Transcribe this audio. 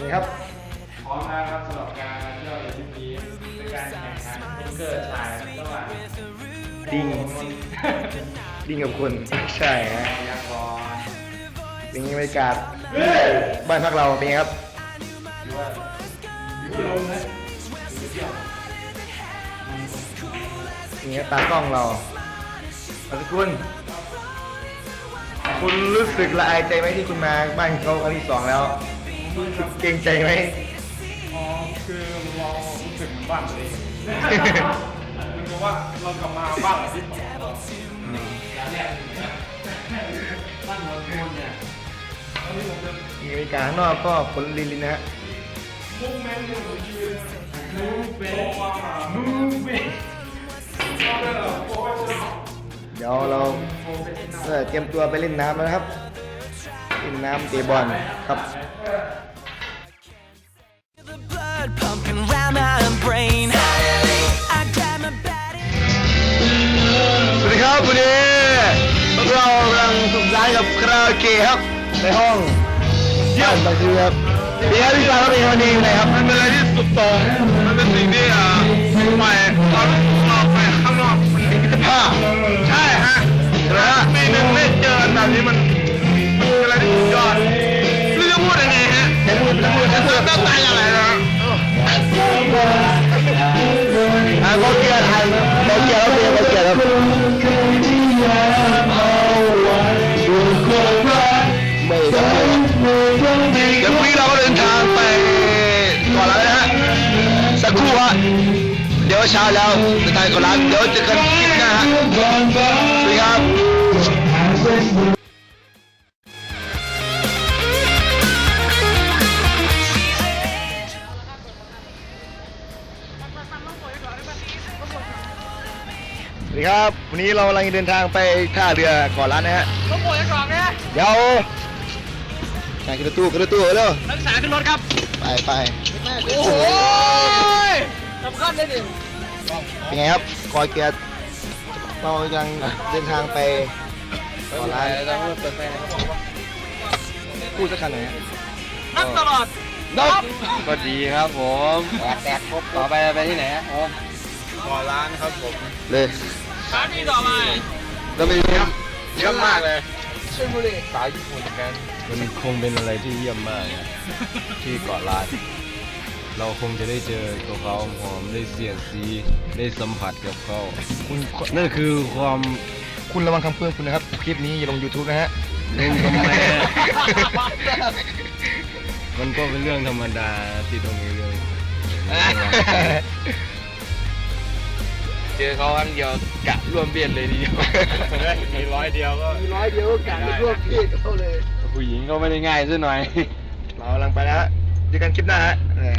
นี่ครับพร้อมนะครับสำหรับการเที่ยวในทริปนี้เป็นการแข่งขันสนุกเกอร์ชายระหว่างดิงดิงกับคุณใช่ฮะยักษ์บอลเป็นไงบรรยากาศบ้านพักเราเป็นไงครับหรือว่าอยู่ที่ลมนะอยู่ที่เที่ยวนี่ครับตากล้องเราขอบคุณคุณรู้สึกละอายใจไหมที่คุณมาบ้านเขาครั้งที่สองแล้วรู้สึก เกรงใจไหม อ๋อคือเรารู้สึกเหมือนบ้านตัวเองมันก็ว่าเรากลับมาบ้านที่สองร้านแรกบ้านหัวคูนเนี่ยตอนนี้ผมจะมีบรรยากาศข้างนอกก็ฝนลินๆนะฮะ มุ่งแม่นอยู่ยืนมูเบมูเบเอาเลยเหรอโปรเฟชชั่นอลเดี๋ยวเราโปรเฟชชั่นอลเอ่อเตรียมตัวไปเล่นน้ำแล้วนะครับ เล่นน้ำเตะบอลครับ The blood pumping round my brain. I grab my bat. สวัสดีครับวันนี้พวกเรากำลังสุขสานกับคาราโอเกะครับ ในห้องบ้านบางทีครับพี่ครับพี่ปาครับเป็นวันนี้ไงครับ มันเป็นอะไรที่สุดโต่งมันเป็นสิ่งที่อ่าใหม่ตอนเราไปข้างนอกมันมีมิตรภาพใช่ฮะนะฮะปีหนึ่งได้เจอแบบนี้มันมัน สักครู่ฮะเดี๋ยวเช้าแล้วเดินทางก่อนแล้วเดี๋ยวเจอกันคลิปหน้าฮะสวัสดีครับสวัสดีครับ วันนี้เรากำลังเดินทางไปท่าเรือก่อนร้านนะฮะต้องปวดจะกรอบเนี่ยเดี๋ยวใส่ขึ้นรถตู้ขึ้นรถตู้เร็วนักศึกษาขึ้นรถครับ ไปไปโอ้โห สำคัญเลยดิเป็นไงครับคอยเกียร์เรากำลังเดินทางไปก่อนร้านต้องเปิดไฟนะครับพูดสักคำหน่อยฮะนักตลอดนกก็ดีครับผมแตกแตกครบต่อไปไปที่ไหนครับผมขอร้านครับผมเลยสถานที่ต่อไปเราไปดูครับเยอะมากเลยชลบุรีสายญี่ปุ่นกัน มันคงเป็นอะไรที่เยี่ยมมากนะที่เกาะล้าน เราคงจะได้เจอตัวเขาหอมได้เสียดสีได้สัมผัสกับเขาคุณนั่นคือความคุณระวังคำพูดคุณนะครับ คลิปนี้อย่าลง YouTube นะฮะ เล่นทำไมอะมันก็เป็นเรื่องธรรมดาที่ต้องมีเรื่องเจอเขาครั้งเดียวกะร่วมเบียดเลยทีเดียว มีร้อยเดียวก็มีร้อยเดียวก็กะจะรวบพี่เขาเลย ผู้หญิงก็ไม่ได้ง่ายซะหน่อย เรากำลังไปแล้วฮะเจอกันคลิปหน้าฮะเออ